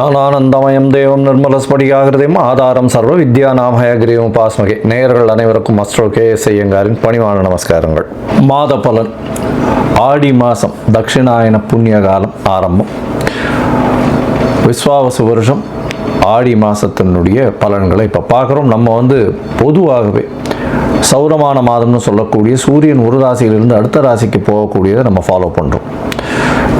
ஞானானந்தமயம் தேவம் நிர்மலஸ்படிகாகிருதையும் ஆதாரம் சர்வ வித்யாநாமயகிரியும் உபாஸ்மகே. நேயர்கள் அனைவருக்கும் அஸ்ட்ரோ கே எஸ் ஐயங்காரின் பணிவான நமஸ்காரங்கள். மாத பலன். ஆடி மாதம் தட்சிணாயன புண்ணிய காலம் ஆரம்பம். விஸ்வாவச வருஷம். ஆடி மாதத்தினுடைய பலன்களை இப்போ பார்க்குறோம். நம்ம வந்து பொதுவாகவே சௌரமான மாதம்னு சொல்லக்கூடிய சூரியன் ஒரு ராசியிலிருந்து அடுத்த ராசிக்கு போகக்கூடியதை நம்ம ஃபாலோ பண்ணுறோம்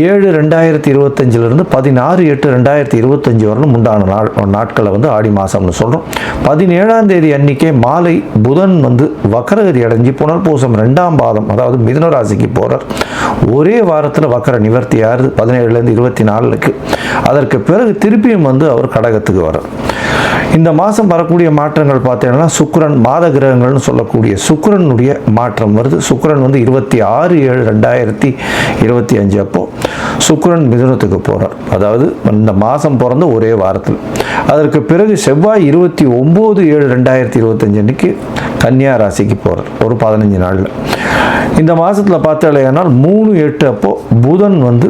ஏழு ரெண்டாயிரத்தி இருபத்தஞ்சிலிருந்து பதினாறு எட்டு ரெண்டாயிரத்தி இருபத்தஞ்சி வரலும் உண்டான நாள் நாட்களை வந்து ஆடி மாதம்னு சொல்கிறோம் பதினேழாம் தேதி அன்னைக்கே மாலை புதன் வந்து வக்கரகதி அடைஞ்சு புனர்பூசம் ரெண்டாம் பாதம் அதாவது மிதுன ராசிக்கு போகிறார் ஒரே வாரத்தில் வக்கர நிவர்த்தி ஆறு பதினேழுலேருந்து இருபத்தி நாலுக்கு. அதற்கு பிறகு திருப்பியும் வந்து அவர் கடகத்துக்கு வரார் இந்த மாதம் வரக்கூடிய மாற்றங்கள் பார்த்தீங்கன்னா சுக்கிரன் மாத கிரகங்கள்னு சொல்லக்கூடிய சுக்ரனுடைய மாற்றம் வருது. சுக்கிரன் வந்து இருபத்தி ஆறு ஏழு ரெண்டாயிரத்தி இருபத்தி அஞ்சு அப்போ சுக்ரன் மிதுனத்துக்கு போகிறார் அதாவது இந்த மாதம் பிறந்த ஒரே வாரத்தில். அதற்கு பிறகு செவ்வாய் இருபத்தி ஒம்பது ஏழு ரெண்டாயிரத்தி இருபத்தஞ்சு அன்னைக்கு கன்னியா ராசிக்கு போகிறார் ஒரு பதினஞ்சு நாளில். இந்த மாதத்தில் பார்த்தாலேனால் மூணு எட்டு அப்போது புதன் வந்து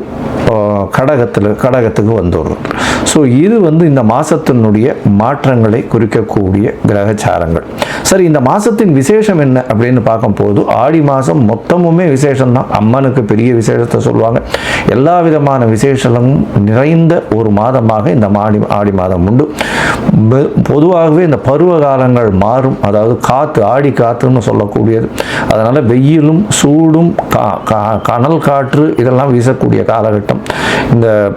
கடகத்தில் கடகத்துக்கு வந்துடுறோம் ஸோ இது வந்து இந்த மாதத்தினுடைய மாற்றங்களை குறிக்கக்கூடிய கிரகச்சாரங்கள். சரி இந்த மாதத்தின் விசேஷம் என்ன அப்படின்னு பார்க்கும்போது ஆடி மாதம் மொத்தமுமே விசேஷம்தான். அம்மனுக்கு பெரிய விசேஷத்தை சொல்லுவாங்க. எல்லா விதமான விசேஷமும் நிறைந்த ஒரு மாதமாக இந்த மாடி ஆடி மாதம் உண்டு. பொதுவாகவே இந்த பருவ காலங்கள் மாறும். அதாவது காற்று ஆடி காற்றுன்னு சொல்லக்கூடியது. அதனால் வெயிலும் சூடும் கா- கனல் காற்று இதெல்லாம் வீசக்கூடிய காலகட்டம். இந்த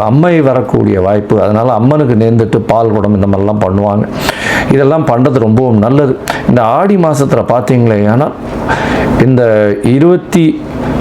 அம்மை வரக்கூடிய வாய்ப்பு. அதனால் அம்மனுக்கு நேர்ந்துட்டு பால் குடம் இந்த மாதிரிலாம் பண்ணுவாங்க. இதெல்லாம் பண்ணுறது ரொம்பவும் நல்லது. இந்த ஆடி மாதத்தில் பார்த்தீங்களே ஆனால் இந்த இருபத்தி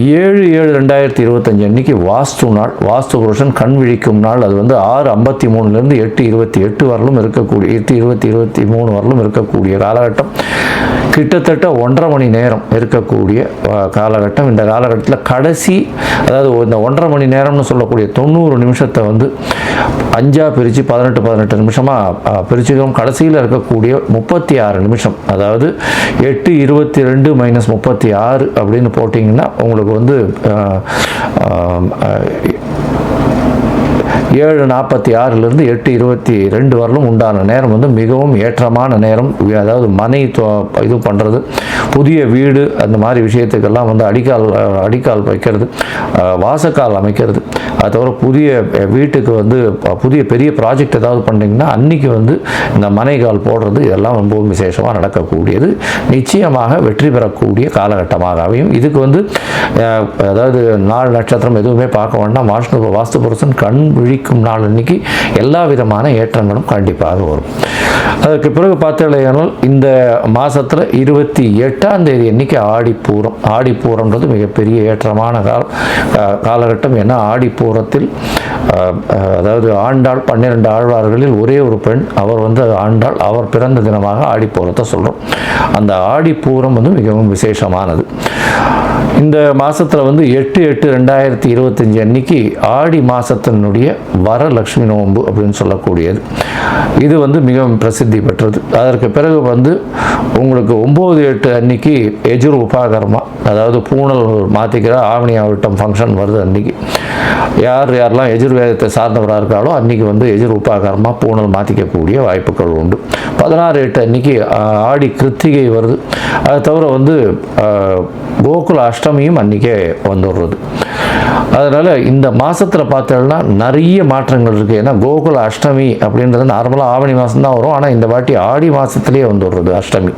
ஏழு ஏழு ரெண்டாயிரத்தி இருபத்தஞ்சு அன்னைக்கு வாஸ்து நாள் வாஸ்து புருஷன் கண் விழிக்கும் நாள். அது வந்து ஆறு ஐம்பத்தி மூணுலேருந்து எட்டு இருபத்தி எட்டு வரலும் இருக்கக்கூடிய எட்டு இருபத்தி இருபத்தி மூணு வரலும் இருக்கக்கூடிய காலகட்டம். கிட்டத்தட்ட ஒன்றரை மணி நேரம் இருக்கக்கூடிய காலகட்டம். இந்த காலகட்டத்தில் கடைசி அதாவது இந்த ஒன்றரை மணி நேரம்னு சொல்லக்கூடிய தொண்ணூறு நிமிஷத்தை வந்து அஞ்சாக பிரித்து பதினெட்டு பதினெட்டு நிமிஷமாக பிரிச்சுக்கிறோம். கடைசியில் இருக்கக்கூடிய முப்பத்தி ஆறு நிமிஷம். அதாவது எட்டு இருபத்தி ரெண்டு மைனஸ் முப்பத்தி ஆறு அப்படின்னு போட்டிங்கன்னா உங்களுக்கு வந்து ஏழு நாற்பத்தி ஆறுலேருந்து எட்டு இருபத்தி ரெண்டு வரலும் உண்டான நேரம் வந்து மிகவும் ஏற்றமான நேரம். அதாவது மனை தொ- இது பண்ணுறது புதிய வீடு அந்த மாதிரி விஷயத்துக்கெல்லாம் வந்து அடிக்கால் அடிக்கால் வைக்கிறது வாசக்கால் அமைக்கிறது. அது தவிர புதிய வீட்டுக்கு வந்து புதிய பெரிய ப்ராஜெக்ட் ஏதாவது பண்ணிங்கன்னா அன்றைக்கி வந்து இந்த மனைகால் போடுறது இதெல்லாம் ரொம்பவும் விசேஷமாக நடக்கக்கூடியது. நிச்சயமாக வெற்றி பெறக்கூடிய காலகட்டமாக அமையும். இதுக்கு வந்து அதாவது நாள் நட்சத்திரம் எதுவுமே பார்க்க வேண்டாம். வாஷ்ணு வாஸ்து புருஷன் கண் விழிக்கும் நாள் அன்னைக்கு எல்லா விதமான ஏற்றங்களும் கண்டிப்பாக வரும். அதற்கு பிறகு பார்த்தீங்கன்னா இந்த மாதத்தில் இருபத்தி எட்டாம் தேதி அன்னைக்கு ஆடிப்பூரம். ஆடிப்பூரம்ன்றது மிகப்பெரிய ஏற்றமான கால காலகட்டம். ஏன்னா ஆடிப்பூரம் புறத்தில் அதாவது ஆண்டாள் பன்னிரெண்டு ஆழ்வார்களில் ஒரே ஒரு பெண் அவர் வந்து ஆண்டாள் அவர் பிறந்த தினமாக ஆடிப்பூரத்தை சொல்கிறோம் அந்த ஆடிப்பூரம் வந்து மிகவும் விசேஷமானது. இந்த மாதத்தில் வந்து எட்டு எட்டு ரெண்டாயிரத்தி இருபத்தஞ்சி அன்னைக்கு ஆடி மாதத்தினுடைய வரலட்சுமி நோன்பு அப்படின்னு சொல்லக்கூடியது. இது வந்து மிகவும் பிரசித்தி பெற்றது. அதற்கு பிறகு வந்து உங்களுக்கு ஒம்பது எட்டு அன்னைக்கு எஜுர் உபாகரமாக அதாவது பூனல் மாற்றிக்கிற ஆவணி ஆவட்டம் ஃபங்க்ஷன் வருது அன்னைக்கு. யார் யாரெல்லாம் எஜுர்வேதத்தை சார்ந்தவராக இருக்காளோ அன்றைக்கி வந்து எதிர் உபாகரமாக பூனல் மாற்றிக்கக்கூடிய வாய்ப்புகள் உண்டு. பதினாறு எட்டு அன்னைக்கு ஆடி கிருத்திகை வருது. அது தவிர வந்து கோகுல அஷ்டமியும் அன்றைக்கே வந்துடுறது. அதனால் இந்த மாதத்தில் பார்த்தோம்னா நிறைய மாற்றங்கள் இருக்குது ஏன்னா கோகுல அஷ்டமி அப்படின்றது நார்மலாக ஆவணி மாதம் தான் வரும். ஆனால் இந்த வாட்டி ஆடி மாதத்துலேயே வந்துடுறது அஷ்டமி.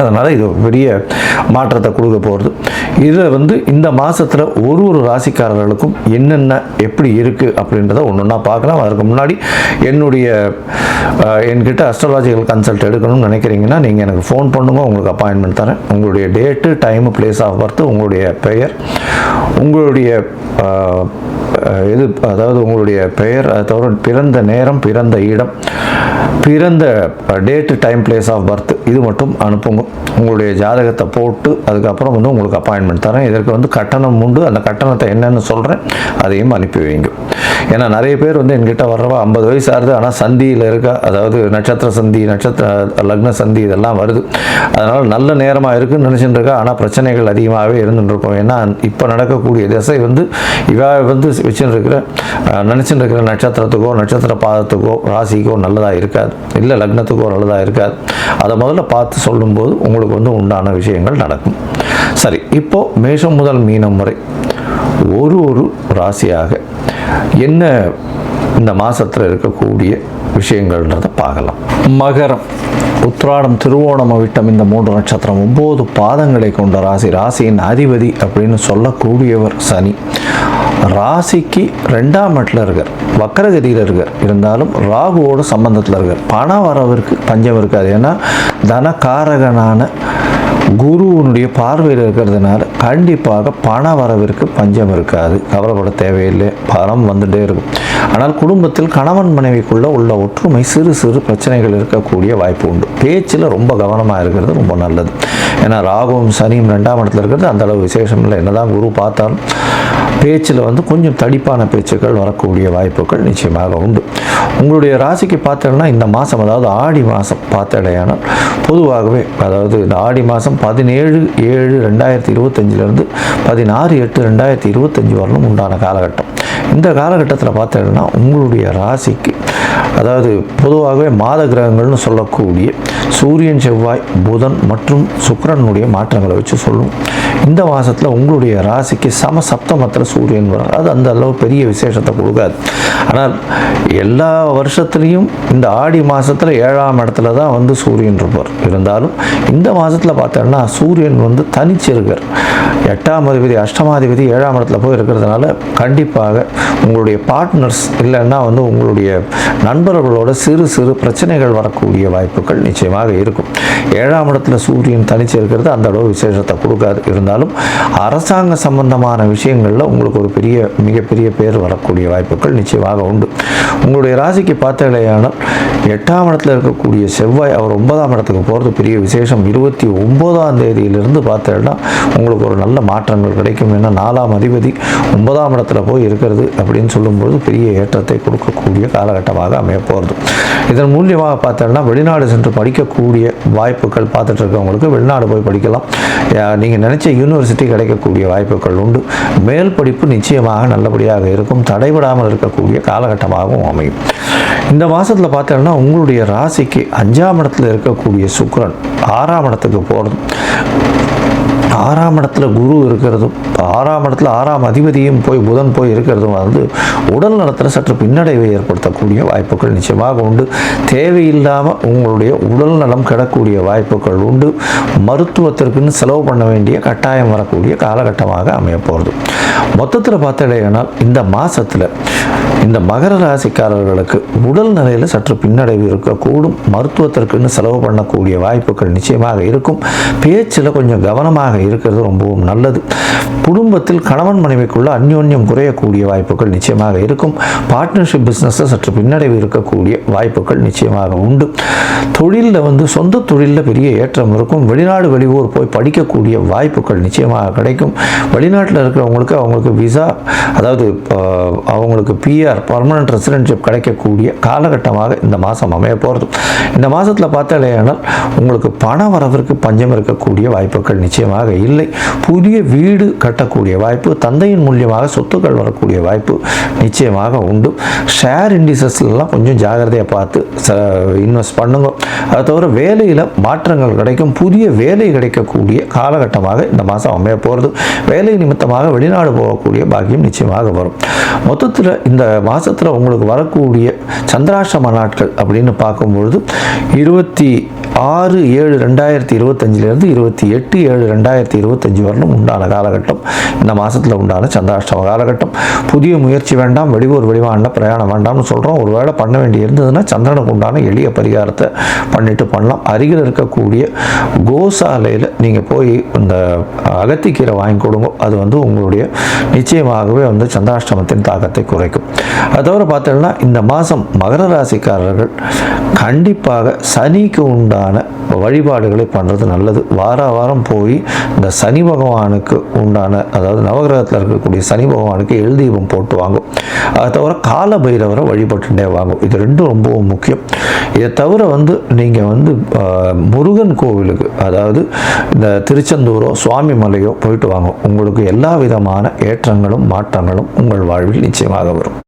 அதனால் இது பெரிய மாற்றத்தை கொடுக்க போகிறது இதில் வந்து இந்த மாதத்தில் ஒரு ஒரு ராசிக்காரர்களுக்கும் என்னென்ன எப்படி இருக்குது அப்படின்றத ஒன்று ஒன்றா பார்க்கலாம். அதற்கு முன்னாடி என்னுடைய என்கிட்ட அஸ்ட்ராலாஜிக்கல் கன்சல்ட் எடுக்கணும்னு நினைக்கிறீங்கன்னா நீங்கள் எனக்கு ஃபோன் பண்ணுங்க உங்களுக்கு அப்பாயின்மெண்ட் தரேன். உங்களுடைய date time place of birth உங்களுடைய பெயர் உங்களுடைய இது அதாவது உங்களுடைய பெயர் தவிர பிறந்த நேரம் பிறந்த இடம் பிறந்த date time place of birth இது மட்டும் அனுப்புங்க. உங்களுடைய ஜாதகத்தை போட்டு அதுக்கப்புறம் வந்து உங்களுக்கு அப்பாயின்மெண்ட் தரேன். இதற்கு வந்து கட்டணம் உண்டு. அந்த கட்டணத்தை என்னென்னு சொல்கிறேன் அதையும் அனுப்பி வைங்க. ஏன்னா நிறைய பேர் வந்து என்கிட்ட வர்றவா ஐம்பது வயசு ஆகுது ஆனால் சந்தியில் இருக்கா அதாவது நட்சத்திர சந்தி நட்சத்திர லக்ன சந்தி இதெல்லாம் வருது. அதனால் நல்ல நேரமாக இருக்குன்னு நினச்சிட்டு இருக்கா. ஆனால் பிரச்சனைகள் அதிகமாகவே இருந்துட்டு இருக்கும். ஏன்னா இப்போ நடக்கக்கூடிய திசை வந்து இவ வந்து வச்சுட்டு இருக்கிற இருக்கிற நட்சத்திரத்துக்கோ நட்சத்திர பாதத்துக்கோ ராசிக்கோ நல்லதாக இருக்காது. இல்லை லக்னத்துக்கோ நல்லதாக இருக்காது. அதை முதல்ல பார்த்து சொல்லும்போது உங்களுக்கு வந்து உண்டான விஷயங்கள் நடக்கும். சரி இப்போது மேஷம் முதல் மீனம் வரை ஒரு ஒரு ராசியாக என்ன இந்த மாதத்தில் இருக்கக்கூடிய விஷயங்கள்ன்றதை பார்க்கலாம். மகரம் உத்ராடம் திருவோணம் விட்டம் இந்த மூன்று நட்சத்திரம் ஒம்பது பாதங்களை கொண்ட ராசி. ராசியின் அதிபதி அப்படின்னு சொல்லக்கூடியவர் சனி. ராசிக்கு ரெண்டாம் இடத்துல இருக்கார். வக்கரகதியில் இருக்கார். இருந்தாலும் ராகுவோட சம்பந்தத்தில் இருக்கார். பண வரவிற்கு பஞ்சம் இருக்காது. ஏன்னா தனக்காரகனான குருவனுடைய பார்வையில் இருக்கிறதுனால கண்டிப்பாக பண வரவிற்கு பஞ்சம் இருக்காது. கவலைப்பட தேவையில்லை. பணம் வந்துட்டே இருக்கும். ஆனால் குடும்பத்தில் கணவன் மனைவிக்குள்ள உள்ள ஒற்றுமை சிறு சிறு பிரச்சனைகள் இருக்கக்கூடிய வாய்ப்பு உண்டு. பேச்சில் ரொம்ப கவனமாக இருக்கிறது ரொம்ப நல்லது. ஏன்னா ராகுவும் சனியும் ரெண்டாம் இடத்துல இருக்கிறது அந்தளவு விசேஷம் இல்லை. என்னதான் குரு பார்த்தாலும் பேச்சில் வந்து கொஞ்சம் தடிப்பான பேச்சுக்கள் வரக்கூடிய வாய்ப்புகள் நிச்சயமாக உண்டு. உங்களுடைய ராசிக்கு பார்த்தோம்னா இந்த மாதம் அதாவது ஆடி மாதம் பார்த்தடையானால் பொதுவாகவே அதாவது இந்த ஆடி மாதம் பதினேழு ஏழு ரெண்டாயிரத்தி இருபத்தஞ்சிலேருந்து பதினாறு எட்டு ரெண்டாயிரத்தி இருபத்தஞ்சி வரலும் உண்டான காலகட்டம். இந்த காலகட்டத்தில் பார்த்தீங்கன்னா உங்களுடைய ராசிக்கு அதாவது பொதுவாகவே மாத கிரகங்கள்னு சொல்லக்கூடிய சூரியன் செவ்வாய் புதன் மற்றும் சுக்கிரனுடைய மாற்றங்களை வச்சு சொல்லும். இந்த மாதத்தில் உங்களுடைய ராசிக்கு சம சப்தமத்தில் சூரியன் வரும். அது அந்த அளவு பெரிய விசேஷத்தை கொடுக்காது. ஆனால் எல்லா வருஷத்துலேயும் இந்த ஆடி மாதத்தில் ஏழாம் இடத்துல தான் வந்து சூரியன் இருப்பார். இருந்தாலும் இந்த மாதத்தில் பார்த்தோன்னா சூரியன் வந்து தனிச்சிருக்கார் எட்டாம் அதிபதி அஷ்டமாதிபதி ஏழாம் இடத்துல போய் இருக்கிறதுனால கண்டிப்பாக உங்களுடைய பார்ட்னர்ஸ் இல்லைன்னா வந்து உங்களுடைய நண்பர்களோட சிறு சிறு பிரச்சனைகள் வரக்கூடிய வாய்ப்புகள் நிச்சயமாக இருக்கும். ஏழாம் இடத்துல சூரியன் தனிச்சு இருக்கிறது அந்த அளவு விசேஷத்தை கொடுக்காது. இருந்தாலும் அரசாங்க சம்பந்தமான விஷயங்களில் உங்களுக்கு ஒரு பெரிய மிகப்பெரிய பேர் வரக்கூடிய வாய்ப்புகள் நிச்சயமாக உண்டு. உங்களுடைய ராசிக்கு பார்த்தீங்களேயானால் எட்டாம் இடத்துல இருக்கக்கூடிய செவ்வாய் அவர் ஒன்பதாம் இடத்துக்கு போகிறது பெரிய விசேஷம். இருபத்தி ஒன்பதாம் தேதியிலிருந்து பார்த்தா உங்களுக்கு ஒரு நல்ல மாற்றங்கள் கிடைக்கும். ஏன்னா நாலாம் அதிபதி ஒன்பதாம் இடத்துல போய் இருக்கிறது அப்படின்னு சொல்லும்போது பெரிய ஏற்றத்தை கொடுக்கக்கூடிய காலகட்டமாக அமையப்போகிறது இதன் மூலியமாக பார்த்தோம்னா வெளிநாடு சென்று படிக்கக்கூடிய வாய்ப்புகள் பார்த்துட்டு இருக்கவங்களுக்கு வெளிநாடு போய் படிக்கலாம். நீங்கள் நினச்ச யூனிவர்சிட்டி கிடைக்கக்கூடிய வாய்ப்புகள் உண்டு. மேல் படிப்பு நிச்சயமாக நல்லபடியாக இருக்கும். தடைபடாமல் இருக்கக்கூடிய காலகட்டமாகவும் அமையும். இந்த மாதத்தில் பார்த்தோம்னா உங்களுடைய ராசிக்கு அஞ்சாம் இடத்தில் இருக்கக்கூடிய சுக்கரன் ஆறாம் இடத்துக்கு போகிறது ஆறாம் இடத்துல குரு இருக்கிறதும் ஆறாம் இடத்துல ஆறாம் அதிபதியும் போய் புதன் போய் இருக்கிறதும் வந்து உடல் நலத்தில் சற்று பின்னடைவை ஏற்படுத்தக்கூடிய வாய்ப்புகள் நிச்சயமாக உண்டு. தேவையில்லாமல் உங்களுடைய உடல் நலம் கெடக்கூடிய வாய்ப்புகள் உண்டு. மருத்துவத்திற்குன்னு செலவு பண்ண வேண்டிய கட்டாயம் வரக்கூடிய காலகட்டமாக அமையப்போகிறது மொத்தத்தில் பார்த்தடையானால் இந்த மாதத்தில் இந்த மகர ராசிக்காரர்களுக்கு உடல் நிலையில் சற்று பின்னடைவு இருக்கக்கூடும். மருத்துவத்திற்குன்னு செலவு பண்ணக்கூடிய வாய்ப்புகள் நிச்சயமாக இருக்கும். பேச்சில் கொஞ்சம் கவனமாக இருக்கிறது ரொம்பவும் நல்லது. குடும்பத்தில் கணவன் மனைவிக்குள்ள அந்யோன்யம் குறையக்கூடிய வாய்ப்புகள் நிச்சயமாக இருக்கும். பார்ட்னர்ஷிப் பிஸ்னஸில் சற்று பின்னடைவு இருக்கக்கூடிய வாய்ப்புகள் நிச்சயமாக உண்டு. தொழிலில் வந்து சொந்த தொழிலில் பெரிய ஏற்றம் இருக்கும். வெளிநாடு வெளியூர் போய் படிக்கக்கூடிய வாய்ப்புகள் நிச்சயமாக கிடைக்கும். வெளிநாட்டில் இருக்கிறவங்களுக்கு அவங்களுக்கு விசா அதாவது அவங்களுக்கு அவங்களுக்கு பிஆர் பர்மனன்ட் ரெசிடென்ஷிப் கிடைக்கக்கூடிய காலகட்டமாக இந்த மாதம் அமைய போகிறது. இந்த மாதத்தில் பார்த்தாலேயானால் உங்களுக்கு பண வரவிற்கு பஞ்சம் இருக்கக்கூடிய வாய்ப்புகள் நிச்சயமாக இல்லை. புதிய வீடு கட்டக்கூடிய வாய்ப்பு தந்தையின் மூலியமாக சொத்துக்கள் வரக்கூடிய வாய்ப்பு நிச்சயமாக உண்டு. ஷேர் இண்டிசஸ்லாம் கொஞ்சம் ஜாகிரதையாக பார்த்து இன்வெஸ்ட் பண்ணுங்க. அதை தவிர வேலையில் மாற்றங்கள் கிடைக்கும். புதிய வேலை கிடைக்கக்கூடிய காலகட்டமாக இந்த மாதம் அமைய போகிறது. வேலை நிமித்தமாக வெளிநாடு போகக்கூடிய பாக்கியம் நிச்சயமாக வரும். மொத்தத்தில் இந்த மாதத்தில் உங்களுக்கு வரக்கூடிய சந்திராஷ்டம நாட்கள் அப்படின்னு பார்க்கும்பொழுது இருபத்தி ஆறு ஏழு ரெண்டாயிரத்தி இருபத்தஞ்சிலேருந்து இருபத்தி எட்டு ஏழு ரெண்டாயிரத்தி இருபத்தஞ்சி வரலும் உண்டான காலகட்டம். இந்த மாதத்தில் உண்டான சந்திராஷ்டம காலகட்டம். புதிய முயற்சி வேண்டாம் வெளியூர் வெளிமாநில பிரயாணம் வேண்டாம்னு சொல்கிறோம் ஒரு வேளை பண்ண வேண்டி இருந்ததுன்னா சந்திரனுக்கு உண்டான எளிய பரிகாரத்தை பண்ணிட்டு பண்ணலாம். அருகில் இருக்கக்கூடிய கோசாலையில் நீங்கள் போய் இந்த அகத்திக்கீரை வாங்கி கொடுங்க. அது வந்து உங்களுடைய நிச்சயமாகவே வந்து சந்திராஷ்டமத்தின் தாக்கத்தை குறைக்கும். அது தவிர பார்த்தோம்னா இந்த மாதம் மகர ராசிக்காரர்கள் கண்டிப்பாக சனிக்கு உண்டான வழிபாடுகளை பண்ணுறது நல்லது. வார வாரம் போய் இந்த சனி பகவானுக்கு உண்டான அதாவது நவகிரகத்தில் இருக்கக்கூடிய சனி பகவானுக்கு எழுதீபம் தீபம் போட்டு வாங்கும். அதை தவிர கால பைரவரை வழிபட்டுட்டே வாங்கும். இது ரெண்டும் ரொம்பவும் முக்கியம். இதை தவிர வந்து நீங்கள் வந்து முருகன் கோவிலுக்கு அதாவது இந்த திருச்செந்தூரோ சுவாமி மலையோ போயிட்டு வாங்க உங்களுக்கு எல்லா விதமான ஏற்றங்களும் மாற்றங்களும் உங்கள் வாழ்வில் நிச்சயமாக வரும்.